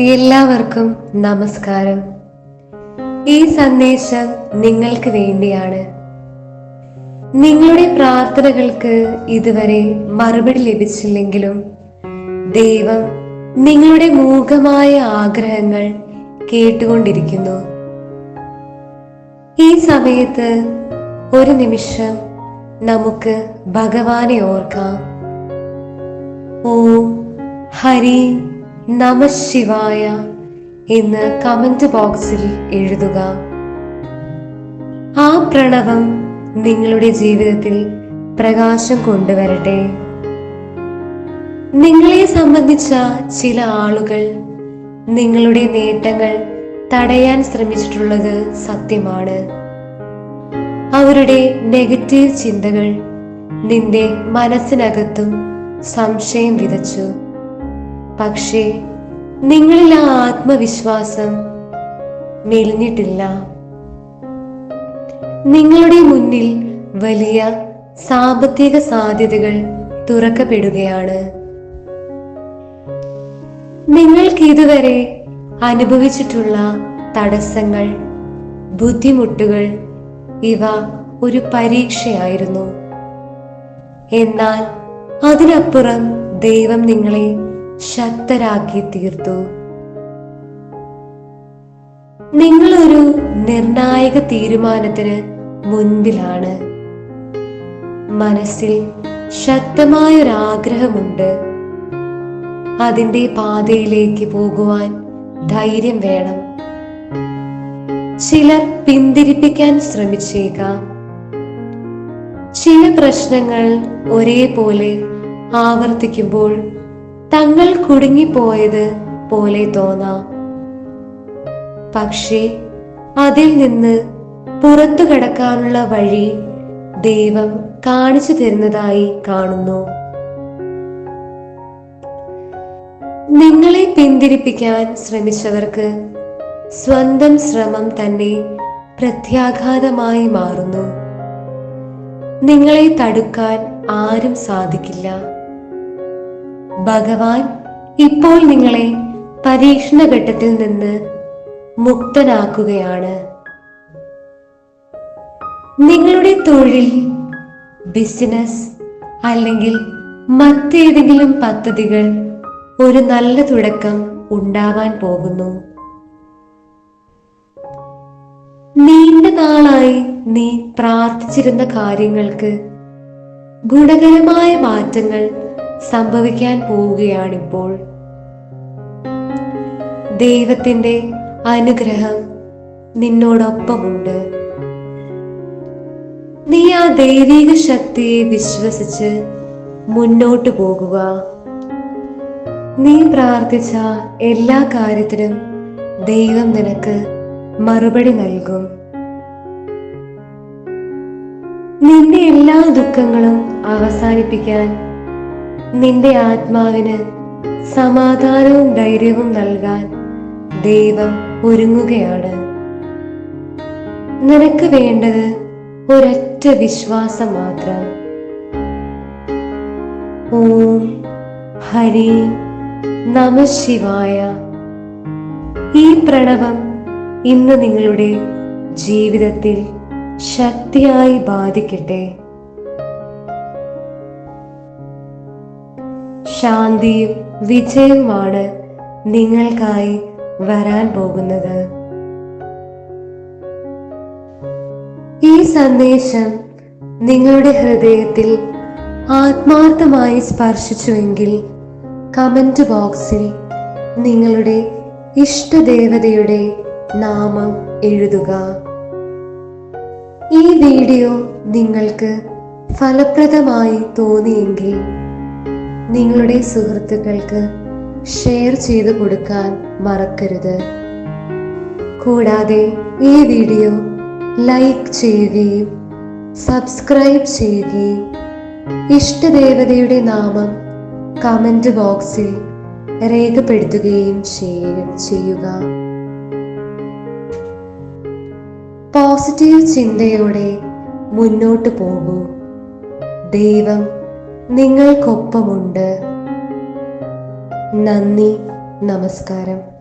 എല്ലാവർക്കും നമസ്കാരം. ഈ സന്ദേശം നിങ്ങൾക്ക് വേണ്ടിയാണ്. നിങ്ങളുടെ പ്രാർത്ഥനകൾക്ക് ഇതുവരെ മറുപടി ലഭിച്ചില്ലെങ്കിലും ദൈവം നിങ്ങളുടെ മൂകമായ ആഗ്രഹങ്ങൾ കേട്ടുകൊണ്ടിരിക്കുന്നു. ഈ സമയത്ത് ഒരു നിമിഷം നമുക്ക് ഭഗവാനെ ഓർക്കാം. ഓ ഹരി നമ ശിവായ എന്ന് കമന്റ് ബോക്സിൽ എഴുതുക. ആ പ്രണവം നിങ്ങളുടെ ജീവിതത്തിൽ പ്രകാശം കൊണ്ടുവരട്ടെ. നിങ്ങളെ സംബന്ധിച്ച ചില ആളുകൾ നിങ്ങളുടെ നേട്ടങ്ങൾ തടയാൻ ശ്രമിച്ചിട്ടുള്ളത് സത്യമാണ്. അവരുടെ നെഗറ്റീവ് ചിന്തകൾ നിന്റെ മനസ്സിനകത്തും സംശയം വിതച്ചു. പക്ഷേ നിങ്ങളിൽ ആ ആത്മവിശ്വാസം മെലിഞ്ഞിട്ടില്ല. നിങ്ങളുടെ മുന്നിൽ വലിയ സാമ്പത്തിക സാധ്യതകൾ തുറക്കപ്പെടുകയാണ്. നിങ്ങൾക്ക് ഇതുവരെ അനുഭവിച്ചിട്ടുള്ള തടസ്സങ്ങൾ ബുദ്ധിമുട്ടുകൾ ഇവ ഒരു പരീക്ഷയായിരുന്നു. എന്നാൽ അതിനപ്പുറം ദൈവം നിങ്ങളെ ശക്തരാക്കി തീർത്തു. നിങ്ങളൊരു നിർണായക തീരുമാനത്തിന് മുൻപിലാണ്. മനസ്സിൽ ശക്തമായൊരാഗ്രഹമുണ്ട്. അതിന്റെ പാതയിലേക്ക് പോകുവാൻ ധൈര്യം വേണം. ചിലർ പിന്തിരിപ്പിക്കാൻ ശ്രമിച്ചേക്കാം. ചില പ്രശ്നങ്ങൾ ഒരേപോലെ ആവർത്തിക്കുമ്പോൾ തങ്ങൾ കുടുങ്ങിപ്പോയത് പോലെ തോന്നാം. പക്ഷേ അതിൽ നിന്ന് പുറത്തു കടക്കാനുള്ള വഴി ദൈവം കാണിച്ചു തരുന്നതായി കാണുന്നു. നിങ്ങളെ പിന്തിരിപ്പിക്കാൻ ശ്രമിച്ചവർക്ക് സ്വന്തം ശ്രമം തന്നെ പ്രത്യാഘാതമായി മാറുന്നു. നിങ്ങളെ തടുക്കാൻ ആരും സാധിക്കില്ല. ഭഗവാൻ ഇപ്പോൾ നിങ്ങളെ പരീക്ഷണ ഘട്ടത്തിൽ നിന്ന് മുക്തനാക്കുകയാണ്. നിങ്ങളുടെ തൊഴിൽ ബിസിനസ് അല്ലെങ്കിൽ മറ്റേതെങ്കിലും പദ്ധതികൾ ഒരു നല്ല തുടക്കം ഉണ്ടാവാൻ പോകുന്നു. നീണ്ട നാളായി നീ പ്രാർത്ഥിച്ചിരുന്ന കാര്യങ്ങൾക്ക് ഗുണകരമായ മാറ്റങ്ങൾ സംഭവിക്കാൻ പോവുകയാണിപ്പോൾ. ദൈവത്തിന്റെ അനുഗ്രഹം നിന്നോടൊപ്പമുണ്ട്. നീ ആ ദൈവിക ശക്തിയെ വിശ്വസിച്ച് മുന്നോട്ടു പോകുക. നീ പ്രാർത്ഥിച്ച എല്ലാ കാര്യത്തിനും ദൈവം നിനക്ക് മറുപടി നൽകും. നിന്റെ എല്ലാ ദുഃഖങ്ങളും അവസാനിപ്പിക്കാൻ നിന്റെ ആത്മാവിന് സമാധാനവും ധൈര്യവും നൽകാൻ ദൈവം ഒരുങ്ങുകയാണ്. നിനക്ക് വേണ്ടത് ഒരൊറ്റ വിശ്വാസം മാത്രം. ഓം ഹരി നമ ശിവായ. ഈ പ്രണവം ഇന്ന് നിങ്ങളുടെ ജീവിതത്തിൽ ശക്തിയായി ബാധിക്കട്ടെ. ശാന്തിയും വിജയവുമാണ് നിങ്ങൾക്കായി വരാൻ പോകുന്നത്. ഈ സന്ദേശം നിങ്ങളുടെ ഹൃദയത്തിൽ ആത്മാർത്ഥമായി സ്പർശിച്ചുവെങ്കിൽ കമന്റ് ബോക്സിൽ നിങ്ങളുടെ ഇഷ്ടദേവതയുടെ നാമം എഴുതുക. ഈ വീഡിയോ നിങ്ങൾക്ക് ഫലപ്രദമായി തോന്നിയെങ്കിൽ നിങ്ങളുടെ സുഹൃത്തുക്കൾക്ക് ഷെയർ ചെയ്തു കൊടുക്കാൻ മറക്കരുത്. കൂടാതെ ഈ വീഡിയോ ലൈക്ക് ചെയ്യുകയും സബ്സ്ക്രൈബ് ചെയ്യുകയും ഇഷ്ടദേവതയുടെ നാമം കമന്റ് ബോക്സിൽ രേഖപ്പെടുത്തുകയും ചെയ്യുക. പോസിറ്റീവ് ചിന്തയോടെ മുന്നോട്ട് പോകൂ. ദൈവം നിങ്ങൾക്കൊപ്പമുണ്ട്. നന്ദി നമസ്കാരം.